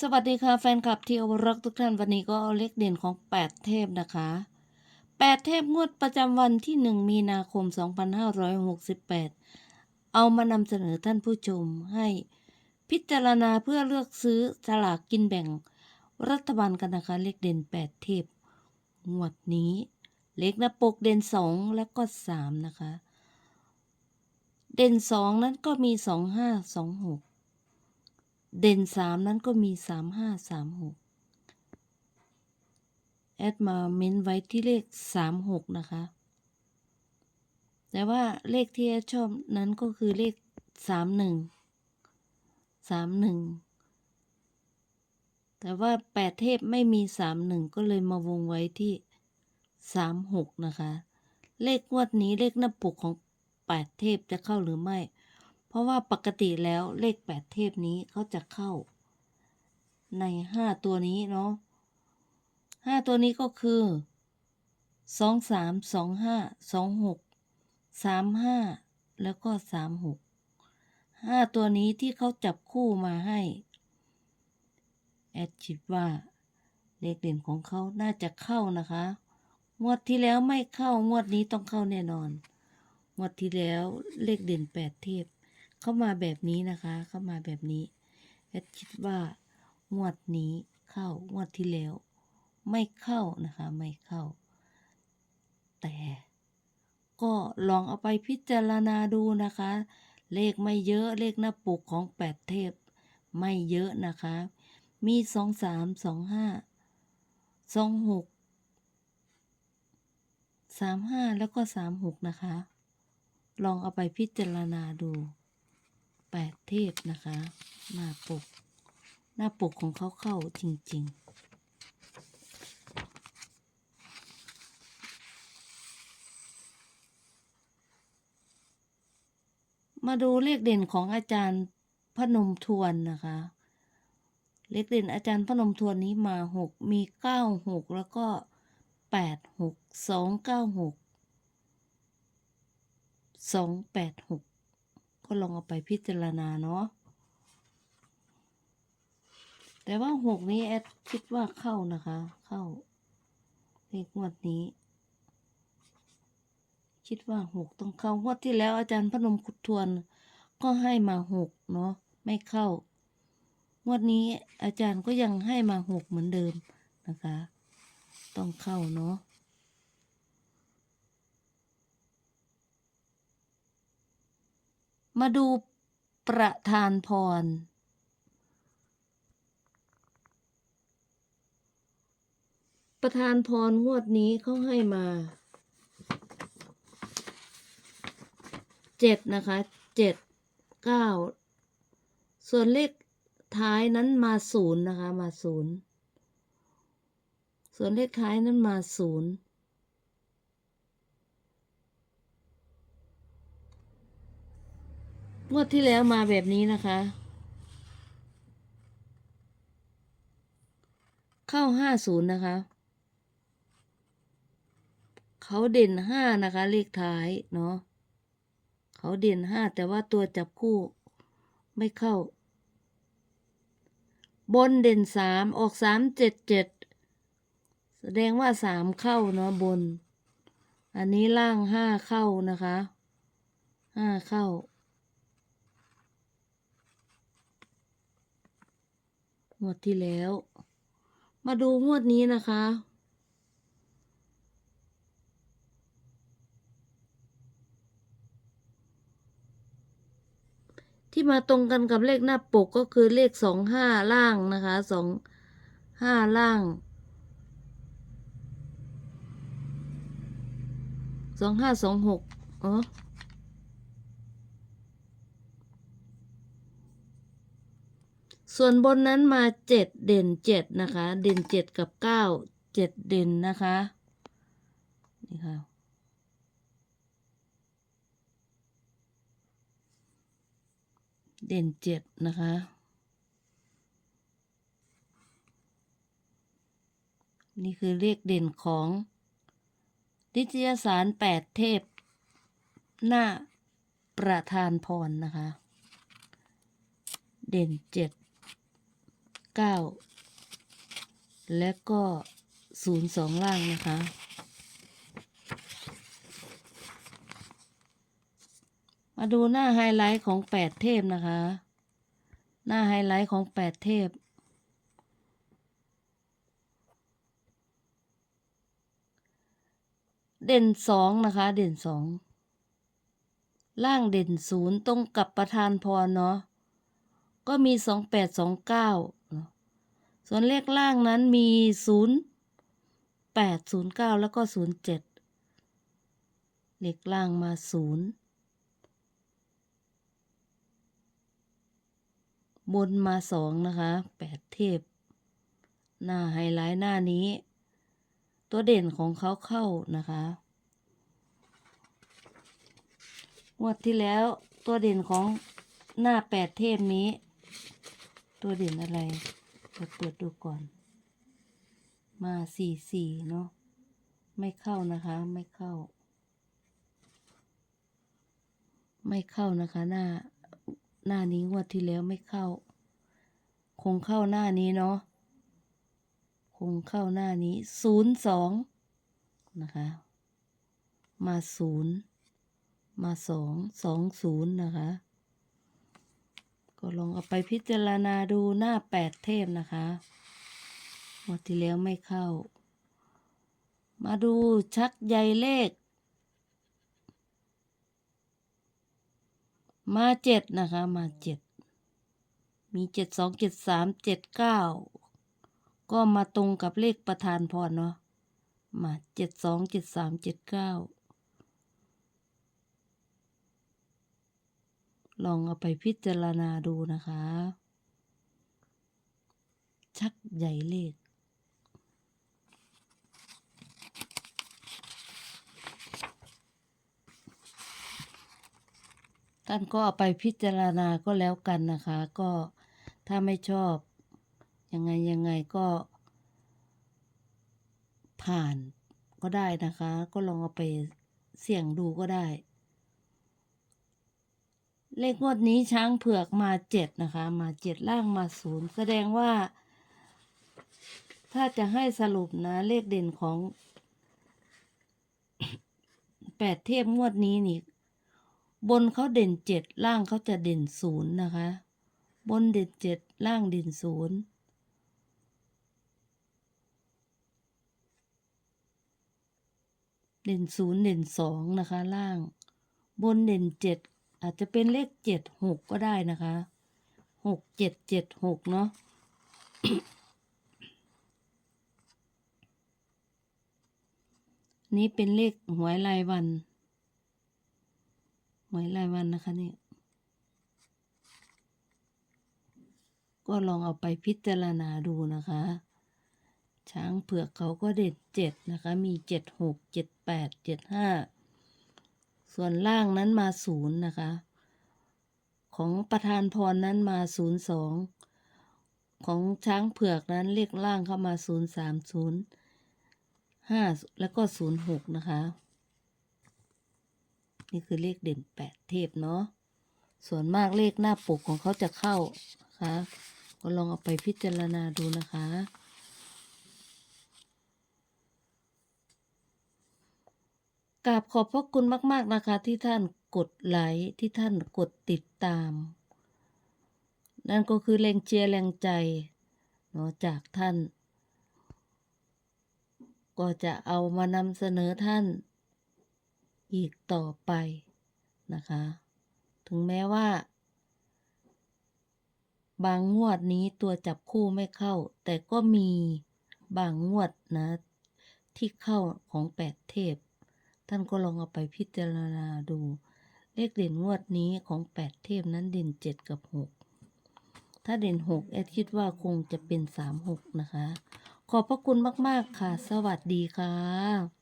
สวัสดีค่ะแฟนคลับที่เคารักทุกท่านวันนี้ก็เอาเลขเด่นของ 8 เทพนะคะ 8 เทพงวดประจำวันที่ 1 มีนาคม 2568 เอามานำเสนอท่านผู้ชมให้พิจารณาเพื่อเลือกซื้อสลากกินแบ่งรัฐบาลกันนะคะเลขเด่น 8 เทพ งวดนี้ เลขหน้าปกเด่น 2 แล้วก็ 3 นะคะ เด่น 2 นั้นก็มี 2 5 2 6 เด่นสามนั้นก็มีสามห้าสามหกแอดมาเม้นไว้ที่เลขสามหกนะคะ แต่ว่าเลขที่แอดชอบนั้นก็คือเลขสามหนึ่งสามหนึ่งแต่ว่าแปดเทพไม่มีสามหนึ่งก็เลยมาวงไว้ที่สามหกนะคะ เลขงวดนี้เลขหน้าปกของแปดเทพจะเข้าหรือไม่ เพราะว่าปกติแล้วเลขแปดเทพนี้เขาจะเข้า ในห้าตัวนี้เนาะห้าตัวนี้ก็คือสองสามสองห้าสองหกสามห้าแล้วก็สามหกห้าตัวนี้ที่เขาจับคู่มาให้ แอดคิดว่า เลขเด่นของเขาน่าจะเข้านะคะ งวดที่แล้วไม่เข้างวดนี้ต้องเข้าแน่นอน งวดที่แล้วเลขเด่นแปดเทพ เข้ามาแบบนี้นะคะ เข้ามาแบบนี้แอดคิดว่างวดนี้เข้างวดที่แล้ว ไม่เข้านะคะ ไม่เข้า แต่ก็ลองเอาไปพิจารณาดูนะคะ เลขไม่เยอะเลขหน้าปกของแปดเทพ ไม่เยอะนะคะ มีสองสามสองห้าสองหกสามห้าแล้วก็สามหกนะคะ ลองเอาไปพิจารณาดู แปดเทพนะคะ หน้าปก หน้าปกของเขาเข้าจริง ๆมาดูเลขเด่นของอาจารย์พนมทวนนะคะ เลขเด่นอาจารย์พนมทวนนี้มาหกมีเก้าหกแล้วก็แปดหกสองเก้าหกสองแปดหก ก็ลองเอาไปพิจารณาเนาะแต่ว่าหกนี้แอดคิดว่าเข้านะคะ เข้าเลขงวดนี้ คิดว่าหกต้องเข้างวดที่แล้วอาจารย์พนมขุดทวน ก็ให้มาหกเนาะไม่เข้างวดนี้อาจารย์ก็ยังให้มาหกเหมือนเดิมนะคะ ต้องเข้าเนาะ มาดูประธานพร ประธานพรงวดนี้เขาให้มาเจ็ดนะคะเจ็ดเก้าส่วนเลขท้ายนั้นมาศูนย์นะคะ มาศูนย์ส่วนเลขท้ายนั้นมาศูนย์ งวดที่แล้วมาแบบนี้นะคะ เข้าห้าศูนย์นะคะ เขาเด่นห้านะคะ เลขท้ายเนาะเขาเด่นห้าแต่ว่าตัวจับคู่ไม่เข้า บนเด่นสามออกสามเจ็ดเจ็ดแสดงว่าสามเข้าเนาะบน อันนี้ล่างห้าเข้านะคะห้าเข้า งวดที่แล้ว มาดูงวดนี้นะคะ ที่มาตรงกันกับเลขหน้าปกก็คือเลขสองห้าล่างนะคะสองห้าล่างสองห้าสองหกอ๋อ ส่วนบนนั้นมาเจ็ดเด่นเจ็ดนะคะ เด่นเจ็ดกับเก้าเจ็ดเด่นนะคะนี่ค่ะเด่นเจ็ดนะคะ นี่คือเลขเด่นของนิตยสารแปดเทพ หน้าประธานพรนะคะ เด่นเจ็ด เก้าและก็ศูนย์สองล่างนะคะ มาดูหน้าไฮไลท์ของแปดเทพนะคะ หน้าไฮไลท์ของแปดเทพเด่นสองนะคะ เด่นสองล่างเด่นศูนย์ตรงกับประธานพรเนาะก็มีสองแปดสองเก้า ส่วนเลขล่างนั้นมีศูนย์แปดศูนย์เก้าแล้วก็ศูนย์เจ็ดเลขล่างมาศูนย์บนมาสองนะคะแปดเทพ หน้าไฮไลท์หน้านี้ ตัวเด่นของเขาเข้านะคะงวดที่แล้วตัวเด่นของหน้าแปดเทพนี้ ตัวเด่นอะไร เดี๋ยวเปิดดูก่อน มาสี่สี่เนาะไม่เข้านะคะ ไม่เข้า ไม่เข้านะคะ หน้า หน้านี้งวดที่แล้วไม่เข้า คงเข้าหน้านี้เนาะคงเข้าหน้านี้ศูนย์สองนะคะ มาศูนย์มาสองสองศูนย์นะคะ ก็ลองเอาไปพิจารณาดูหน้าแปดเทพนะคะงวดที่แล้วไม่เข้า มาดูชักใยเลข มาเจ็ดนะคะ มาเจ็ด มีเจ็ดสองเจ็ดสามเจ็ดเก้าก็มาตรงกับเลขประธานพรเนาะ มาเจ็ดสองเจ็ดสามเจ็ดเก้า ลองเอาไปพิจารณาดูนะคะ ชักใหญ่เลขท่านก็เอาไปพิจารณาก็แล้วกันนะคะ ก็ถ้าไม่ชอบ ยังไงยังไงก็ ผ่านก็ได้นะคะ ก็ลองเอาไปเสี่ยงดูก็ได้ เลขงวดนี้ช้างเผือกมาเจ็ดนะคะ มาเจ็ดล่างมาศูนย์แสดงว่า ถ้าจะให้สรุปนะ เลขเด่นของแปดเทพงวดนี้นี่ บนเขาเด่นเจ็ดล่างเขาจะเด่นศูนย์นะคะ บนเด่นเจ็ดล่างเด่นศูนย์เด่นศูนย์เด่นสองนะคะ ล่าง บนเด่นเจ็ด อาจจะเป็นเลขเจ็ดหกก็ได้นะคะหกเจ็ดเจ็ดหกเนาะนี่เป็นเลขหวยรายวัน หวยรายวันนะคะนี่ก็ลองเอาไปพิจารณาดูนะคะ ช้างเผือกเขาก็เด็ดเจ็ดนะคะ มีเจ็ดหกเจ็ดแปดเจ็ดห้า ส่วนล่างนั้นมาศูนย์นะคะ ของประธานพรนั้นมาศูนย์สองของช้างเผือกนั้นเลขล่างเข้ามาศูนย์สามศูนย์ห้าแล้วก็ศูนย์หกนะคะ นี่คือเลขเด่นแปดเทพเนาะส่วนมากเลขหน้าปกของเขาจะเข้านะคะ ก็ลองเอาไปพิจารณาดูนะคะ กราบขอบพระคุณมาก ๆ นะคะ ที่ท่านกดไลค์ที่ท่านกดติดตาม นั่นก็คือแรงเชียร์แรงใจเนาะจากท่าน ก็จะเอามานำเสนอท่าน อีกต่อไปนะคะ ถึงแม้ว่า บางงวดนี้ตัวจับคู่ไม่เข้า แต่ก็มีบางงวดนะ ที่เข้าของแปดเทพ ท่านก็ลองเอาไปพิจารณาดู เลขเด่นงวดนี้ของแปดเทพนั้นเด่นเจ็ดกับหกถ้าเด่นหกแอดคิดว่าคงจะเป็นสามหกนะคะ ขอบพระคุณมาก ๆ ค่ะ สวัสดีค่ะ